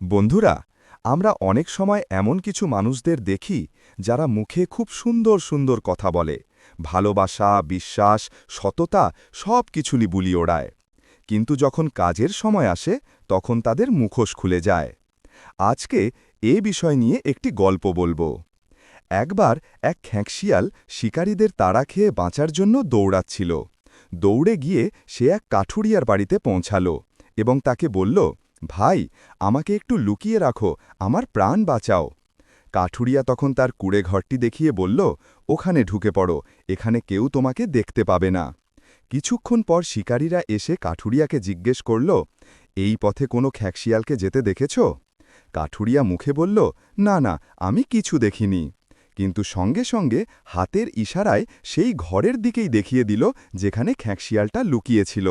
বন্ধুরা, আমরা অনেক সময় এমন কিছু মানুষদের দেখি যারা মুখে খুব সুন্দর সুন্দর কথা বলে, ভালোবাসা, বিশ্বাস, সততা সব কিছুলি বুলি ওড়ায়। কিন্তু যখন কাজের সময় আসে, তখন তাদের মুখোশ খুলে যায়। আজকে এ বিষয় নিয়ে একটি গল্প বলব। একবার এক খ্যাঁকশিয়াল শিকারীদের তাড়া খেয়ে বাঁচার জন্য দৌড়াচ্ছিল। দৌড়ে গিয়ে সে এক কাঠুরিয়ার বাড়িতে পৌঁছাল এবং তাকে বলল ভাই, আমাকে একটু লুকিয়ে রাখো, আমার প্রাণ বাঁচাও। কাঠুরিয়া তখন তার কুড়ে ঘরটি দেখিয়ে বলল, ওখানে ঢুকে পড়ো, এখানে কেউ তোমাকে দেখতে পাবে না। কিছুক্ষণ পর শিকারীরা এসে কাঠুরিয়াকে জিজ্ঞেস করল, এই পথে কোনো খ্যাকশিয়ালকে যেতে দেখেছ? কাঠুরিয়া মুখে বলল, না না, আমি কিছু দেখিনি। কিন্তু সঙ্গে সঙ্গে হাতের ইশারায় সেই ঘরের দিকেই দেখিয়ে দিল, যেখানে খ্যাঁকশিয়ালটা লুকিয়েছিল।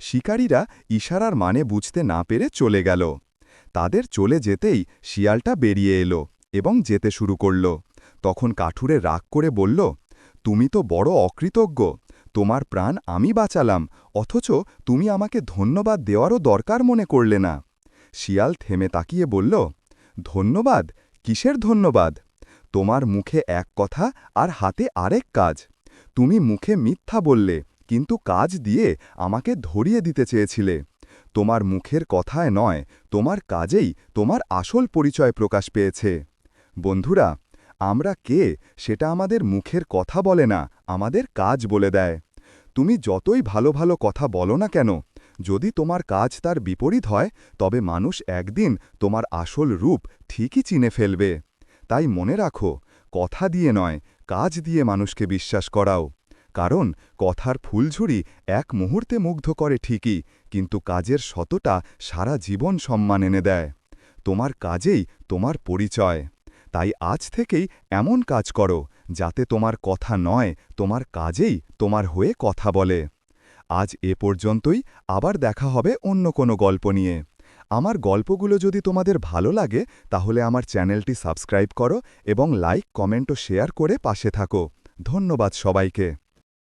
শিকারীরা ইশারার মানে বুঝতে না পেরে চলে গেল। তাদের চলে যেতেই শিয়ালটা বেরিয়ে এলো এবং যেতে শুরু করল। তখন কাঠুরে রাগ করে বলল, তুমি তো বড় অকৃতজ্ঞ, তোমার প্রাণ আমি বাঁচালাম, অথচ তুমি আমাকে ধন্যবাদ দেওয়ারও দরকার মনে করলে না। শিয়াল থেমে তাকিয়ে বলল, ধন্যবাদ? কিসের ধন্যবাদ? তোমার মুখে এক কথা আর হাতে আরেক কাজ। তুমি মুখে মিথ্যা বললে কিন্তু কাজ দিয়ে আমাকে ধরিয়ে দিতে চেয়েছিলে। তোমার মুখের কথায় নয়, তোমার কাজেই তোমার আসল পরিচয় প্রকাশ পেয়েছে। বন্ধুরা, আমরা কে সেটা আমাদের মুখের কথা বলে না, আমাদের কাজ বলে দেয়। তুমি যতই ভালো ভালো কথা বলো না কেন, যদি তোমার কাজ তার বিপরীত হয়, তবে মানুষ একদিন তোমার আসল রূপ ঠিকই চিনে ফেলবে। তাই মনে রাখো, কথা দিয়ে নয়, কাজ দিয়ে মানুষকে বিশ্বাস করাও। কারণ কথার ফুলঝুরি এক মুহূর্তে মুগ্ধ করে ঠিকই, কিন্তু কাজের শতটা সারা জীবন সম্মান এনে দেয়। তোমার কাজেই তোমার পরিচয়। তাই আজ থেকেই এমন কাজ করো, যাতে তোমার কথা নয়, তোমার কাজেই তোমার হয়ে কথা বলে। আজ এ পর্যন্তই, আবার দেখা হবে অন্য কোনো গল্প নিয়ে। আমার গল্পগুলো যদি তোমাদের ভালো লাগে, তাহলে আমার চ্যানেলটি সাবস্ক্রাইব করো এবং লাইক, কমেন্ট ও শেয়ার করে পাশে থাকো। ধন্যবাদ সবাইকে।